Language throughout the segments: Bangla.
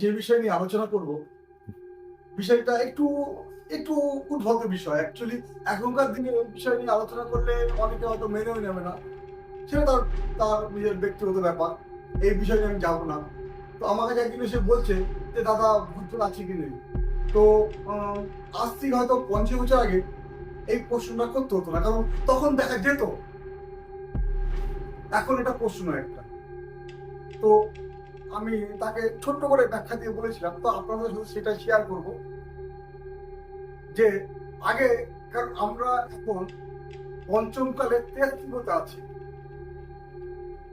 যে বিষয় নিয়ে আলোচনা করব, বিষয়টা একটু একটু উদ্ভট বিষয়। অ্যাকচুয়ালি এখনকার দিনে বিষয় নিয়ে আলোচনা করলে অনেকে হয়তো মেনেও নেবে না। সেটা তার তার নিজের ব্যক্তিগত ব্যাপার। এই বিষয় নিয়ে আমি যাব না। তো আমার কাছে একদিন এসে বলছে যে, দাদা ভূত আছে কি নেই? তো আজ থেকে হয়তো পঞ্চাশ বছর আগে। এই প্রশ্নটা করতে হতো না, কারণ তখন দেখা যেত। এখন এটা প্রশ্ন একটা। তো আমি তাকে ছোট্ট করে ব্যাখ্যা দিয়ে বলেছিলাম তো আপনাদের সাথে সেটা শেয়ার করব। যে আগে কারণ আমরা এখন পঞ্চমকালে তেস্তিগতে আছি।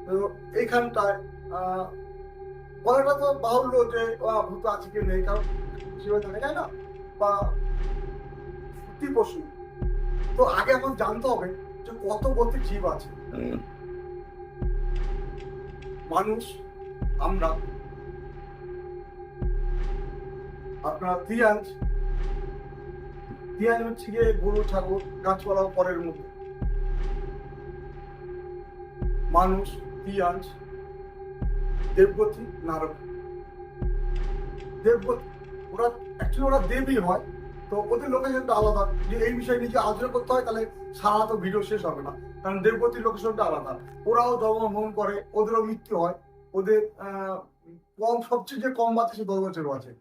তো এইখানটায় বলাটা তো বাহুল্য যে ভূত আছে কি নেই কারণ সেভাবে দেখা যায় না বা সত্যি পশু। তো আগে আমার জানতে হবে যে কত গতির জীব আছে। মানুষ আমরা আপনার তিয়াঞ্জ তিয়াঞ্জ হচ্ছে গিয়ে গরু, ছাগল গাছপালা পরের মধ্যে। মানুষ তিয়াঞ্জ দেবগতি নারক দেবগতি, ওরা অ্যাকচুয়ালি ওরা দেবী হয়, তো ওদের লোকেশনটা আলাদা। যে এই বিষয়ে নিয়ে আলোচনা করতে হয়, তাহলে সারা তো ভিডিও শেষ হবে না। কারণ দেবগতির লোকেশনটা আলাদা। ওরাও জন্মগ্রহণ করে, ওদেরও মৃত্যু হয়। ওদের কম, সবচেয়ে যে কম বাচ্চা সে দশ বছরও আছে।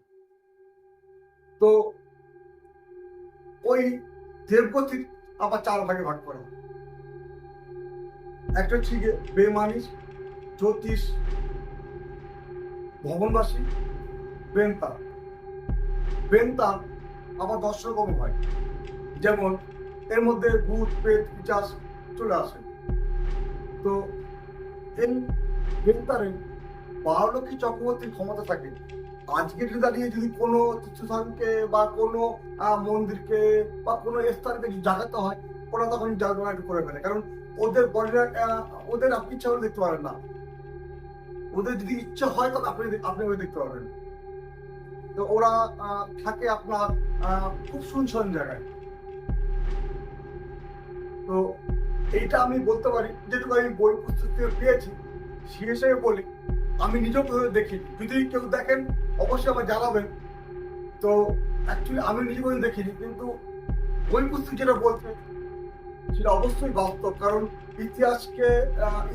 তো ওই দেবগতির আবার চার ভাগে ভাগ করা। একটা হচ্ছে বেমানিস জ্যোতিষ, ভবনবাসী, বেন্তা। বেন্তা আবার দশ রকম হয়। যেমন এর মধ্যে ভূত পেট পিচাস চলে আসে। তো এই বেন্তারে বারোলক্ষী চক্রবর্তীর ক্ষমতা থাকে। আজকে যদি দাঁড়িয়ে যদি কোনো তীর্থস্থানকে বা কোনো মন্দিরকে বা কোনো স্থানকে জাগাতে হয়, ওরা তখন জাগরণ একটু করে ফেলে। কারণ ওদের বডিটা ওদের আপনি ইচ্ছা করে দেখতে পারেন না। ওদের যদি ইচ্ছা হয়, তখন আপনি আপনি ওই দেখতে পারবেন। তো ওরা থাকে আপনার খুব শুনশন জায়গায়। তো এইটা আমি বলতে পারি, যেটুকু আমি বই পুস্তক থেকে পেয়েছি। হিসেবে বলি, আমি নিজেও কোথাও দেখি, যদি কেউ দেখেন, অবশ্যই আমায় জানাবেন। তো অ্যাকচুয়ালি আমি নিজে কোনো দেখিনি, কিন্তু বই পুস্তক যেটা বলছে, সেটা অবশ্যই বাস্তব, কারণ ইতিহাসকে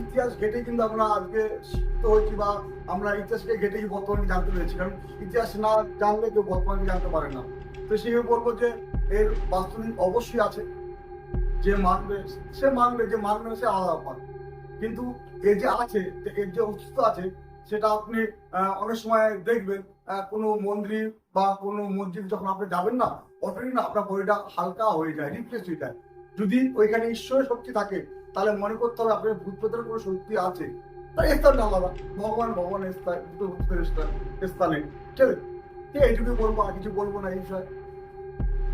ইতিহাস ঘেটে কিন্তু আমরা আজকে শিক্ষিত হয়েছি বা আমরা ইতিহাসকে ঘেটে বর্তমানে জানতে পেরেছি, কারণ ইতিহাস না জানলে কেউ বর্তমানে জানতে পারে না। তো সেই বলব যে, এর বাস্তবিক অবশ্যই আছে, যে মানবে, সে মানবে, যে মানবে সে আলাদা ব্যাপার। কিন্তু এর যে আছে এর যে অস্তিত্ব আছে সেটা আপনি অনেক সময় দেখবেন কোনো মন্দির বা কোনো মসজিদ যখন আপনি যাবেন না অটোমেটিক না আপনার বডিটা হালকা হয়ে যায় রিফ্রেশ হয়ে যায়। যদি ওইখানে ঈশ্বরের শক্তি থাকে তাহলে মনে করতে হবে আপনার ভূত প্রেতের কোনো শক্তি আছে। তাই স্থানটা আলাদা ভগবান ভগবানের স্থান ভূত ভূতের স্থান- স্থানে। ঠিক আছে, এইটুকু বলব আর কিছু বলব না এই বিষয়ে।